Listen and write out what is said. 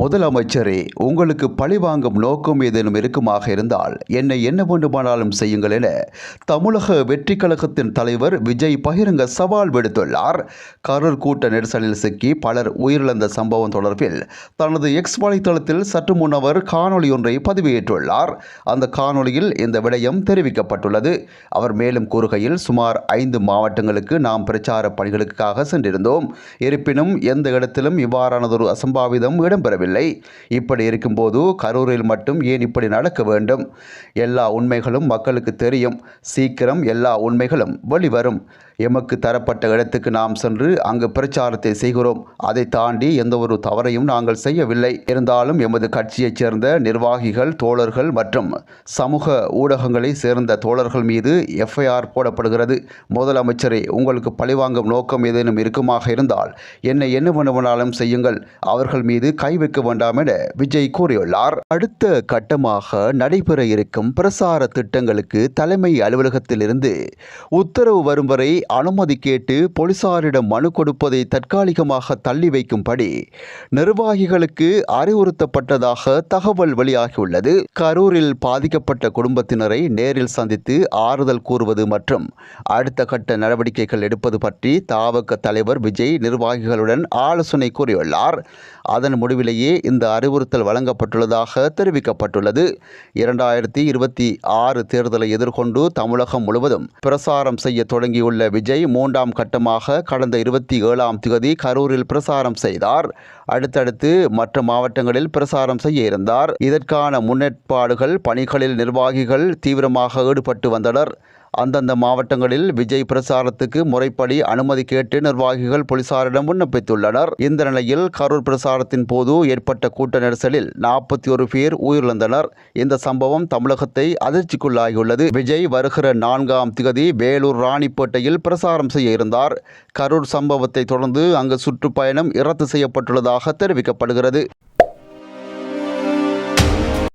முதலமைச்சரே உங்களுக்கு பழிவாங்கும் நோக்கம் ஏதேனும் இருக்குமாக இருந்தால் என்னை என்ன வேண்டுமானாலும் செய்யுங்கள் என தமிழக வெற்றி கழகத்தின் தலைவர் விஜய் பகிரங்க சவால் விடுத்துள்ளார். கரூர் கூட்ட நெரிசலில் சிக்கி பலர் உயிரிழந்த சம்பவம் தொடர்பில் தனது எக்ஸ் வலைத்தளத்தில் சற்று முன் அவர் காணொளி ஒன்றை பதிவேற்றுள்ளார். அந்த காணொளியில் இந்த விடயம் தெரிவிக்கப்பட்டுள்ளது. அவர் மேலும் கூறுகையில் சுமார் ஐந்து மாவட்டங்களுக்கு நாம் பிரச்சார பணிகளுக்காக சென்றிருந்தோம். இருப்பினும் எந்த இடத்திலும் இவ்வாறானதொரு அசம்பாவிதம் இடம்பெறவில்லை. இப்படி இருக்கும்போது கரூரில் மட்டும் ஏன் இப்படி நடக்க வேண்டும்? எல்லா உண்மைகளும் மக்களுக்கு தெரியும். சீக்கிரம் எல்லா உண்மைகளும் வெளிவரும். எமக்கு தரப்பட்ட இடத்துக்கு நாம் சென்று அங்கு பிரச்சாரத்தை செய்கிறோம். அதை தாண்டி எந்த ஒரு தவறையும் நாங்கள் செய்யவில்லை. இருந்தாலும் எமது கட்சியைச் சேர்ந்த நிர்வாகிகள் தோழர்கள் மற்றும் சமூக ஊடகங்களை சேர்ந்த தோழர்கள் மீது எஃப்ஐஆர் போடப்படுகிறது. முதலமைச்சரே உங்களுக்கு பழிவாங்கும் நோக்கம் ஏதேனும் இருக்குமாக இருந்தால் என்னை என்ன பண்ணுவனாலும் செய்யுங்கள். அவர்கள் மீது கை வைக்க வேண்டாம் என விஜய் கூறியுள்ளார். அடுத்த கட்டமாக நடைபெற இருக்கும் பிரசார திட்டங்களுக்கு தலைமை அலுவலகத்திலிருந்து உத்தரவு வரும் வரை அனுமதி கேட்டு போலீசாரிடம் மனு கொடுப்பதை தற்காலிகமாக தள்ளி வைக்கும்படி நிர்வாகிகளுக்கு அறிவுறுத்தப்பட்டதாக தகவல் வெளியாகியுள்ளது. கரூரில் பாதிக்கப்பட்ட குடும்பத்தினரை நேரில் சந்தித்து ஆறுதல் கூறுவது மற்றும் அடுத்த கட்ட நடவடிக்கைகள் எடுப்பது பற்றி தாவக தலைவர் விஜய் நிர்வாகிகளுடன் ஆலோசனை கூறியுள்ளார். அதன் முடிவிலேயே இந்த அறிவுறுத்தல் வழங்கப்பட்டுள்ளதாக தெரிவிக்கப்பட்டுள்ளது. இரண்டாயிரத்தி இருபத்தி ஆறு தேர்தலை எதிர்கொண்டு தமிழகம் முழுவதும் பிரசாரம் செய்ய தொடங்கியுள்ள விஜய் மூன்றாம் கட்டமாக கடந்த இருபத்தி ஏழாம் தேதி கரூரில் பிரசாரம் செய்தார். அடுத்தடுத்து மற்ற மாவட்டங்களில் பிரசாரம் செய்ய இருந்தார். இதற்கான முன்னேற்பாடுகள் பணிகளில் நிர்வாகிகள் தீவிரமாக ஈடுபட்டு வந்தனர். அந்தந்த மாவட்டங்களில் விஜய் பிரசாரத்துக்கு முறைப்படி அனுமதி கேட்டு நிர்வாகிகள் போலீசாரிடம் விண்ணப்பித்துள்ளனர். இந்த நிலையில் கரூர் பிரசாரத்தின் போது ஏற்பட்ட கூட்ட நெரிசலில் நாற்பத்தி ஒரு பேர் உயிரிழந்தனர். இந்த சம்பவம் தமிழகத்தை அதிர்ச்சிக்குள்ளாகியுள்ளது. விஜய் வருகிற நான்காம் திகதி வேலூர் ராணிப்பேட்டையில் பிரசாரம் செய்ய இருந்தார். கரூர் சம்பவத்தை தொடர்ந்து அங்கு சுற்றுப்பயணம் ரத்து செய்யப்பட்டுள்ளதாக தெரிவிக்கப்படுகிறது.